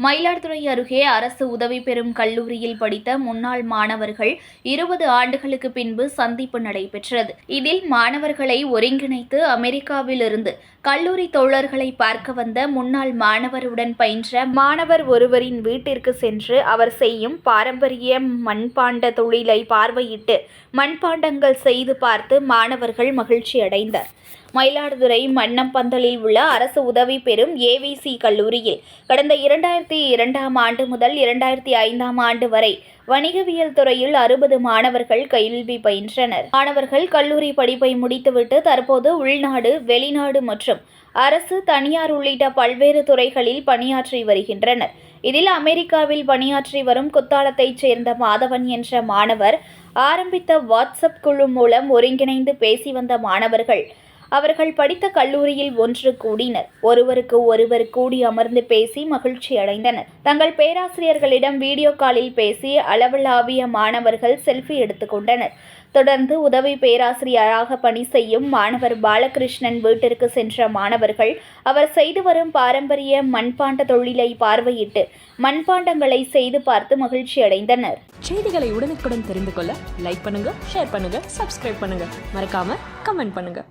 மயிலாடுதுறை அருகே அரசு உதவி பெறும் கல்லூரியில் படித்த முன்னாள் மாணவர்கள் இருபது ஆண்டுகளுக்கு பின்பு சந்திப்பு நடைபெற்றது. இதில் மாணவர்களை ஒருங்கிணைத்து அமெரிக்காவிலிருந்து கல்லூரி தோழர்களை பார்க்க வந்த முன்னாள் மாணவருடன் பயின்ற மாணவர் ஒருவரின் வீட்டிற்கு சென்று அவர் செய்யும் பாரம்பரிய மண்பாண்ட தொழிலை பார்வையிட்டு மண்பாண்டங்கள் செய்து பார்த்து மாணவர்கள் மகிழ்ச்சி அடைந்தார் மயிலாடுதுறை மன்னம்பந்தலில் உள்ள அரசு உதவி பெறும் ஏவிசி கல்லூரியில் கடந்த இரண்டாயிரத்தி இரண்டாம் ஆண்டு முதல் இரண்டாயிரத்தி ஐந்தாம் ஆண்டு வரை வணிகவியல் துறையில் அறுபது மாணவர்கள் கல்வி பயின்றனர். மாணவர்கள் கல்லூரி படிப்பை முடித்துவிட்டு தற்போது உள்நாடு வெளிநாடு மற்றும் அரசு தனியார் உள்ளிட்ட பல்வேறு துறைகளில் பணியாற்றி வருகின்றனர். இதில் அமெரிக்காவில் பணியாற்றி வரும் குத்தாலத்தைச் சேர்ந்த மாதவன் என்ற மாணவர் ஆரம்பித்த வாட்ஸ்அப் குழு மூலம் ஒருங்கிணைந்து பேசி வந்த மாணவர்கள் அவர்கள் படித்த கல்லூரியில் ஒன்று கூடினர். ஒருவருக்கு ஒருவர் கூடி அமர்ந்து பேசி மகிழ்ச்சி அடைந்தனர். தங்கள் பேராசிரியர்களிடம் வீடியோ காலில் பேசி அளவலாவிய மாணவர்கள் செல்ஃபி எடுத்துக்கொண்டனர் தொடர்ந்து உதவி பேராசிரியராக பணி செய்யும் மாணவர் பாலகிருஷ்ணன் வீட்டிற்கு சென்ற மாணவர்கள் அவர் செய்து வரும் பாரம்பரிய மண்பாண்ட தொழிலை பார்வையிட்டு மண்பாண்டங்களை செய்து பார்த்து மகிழ்ச்சி அடைந்தனர். செய்திகளை உடனுக்குடன் தெரிந்து கொள்ள லைக் பண்ணுங்க ஷேர் பண்ணுங்க சப்ஸ்கிரைப் பண்ணுங்க. மறக்காம கமெண்ட் பண்ணுங்க.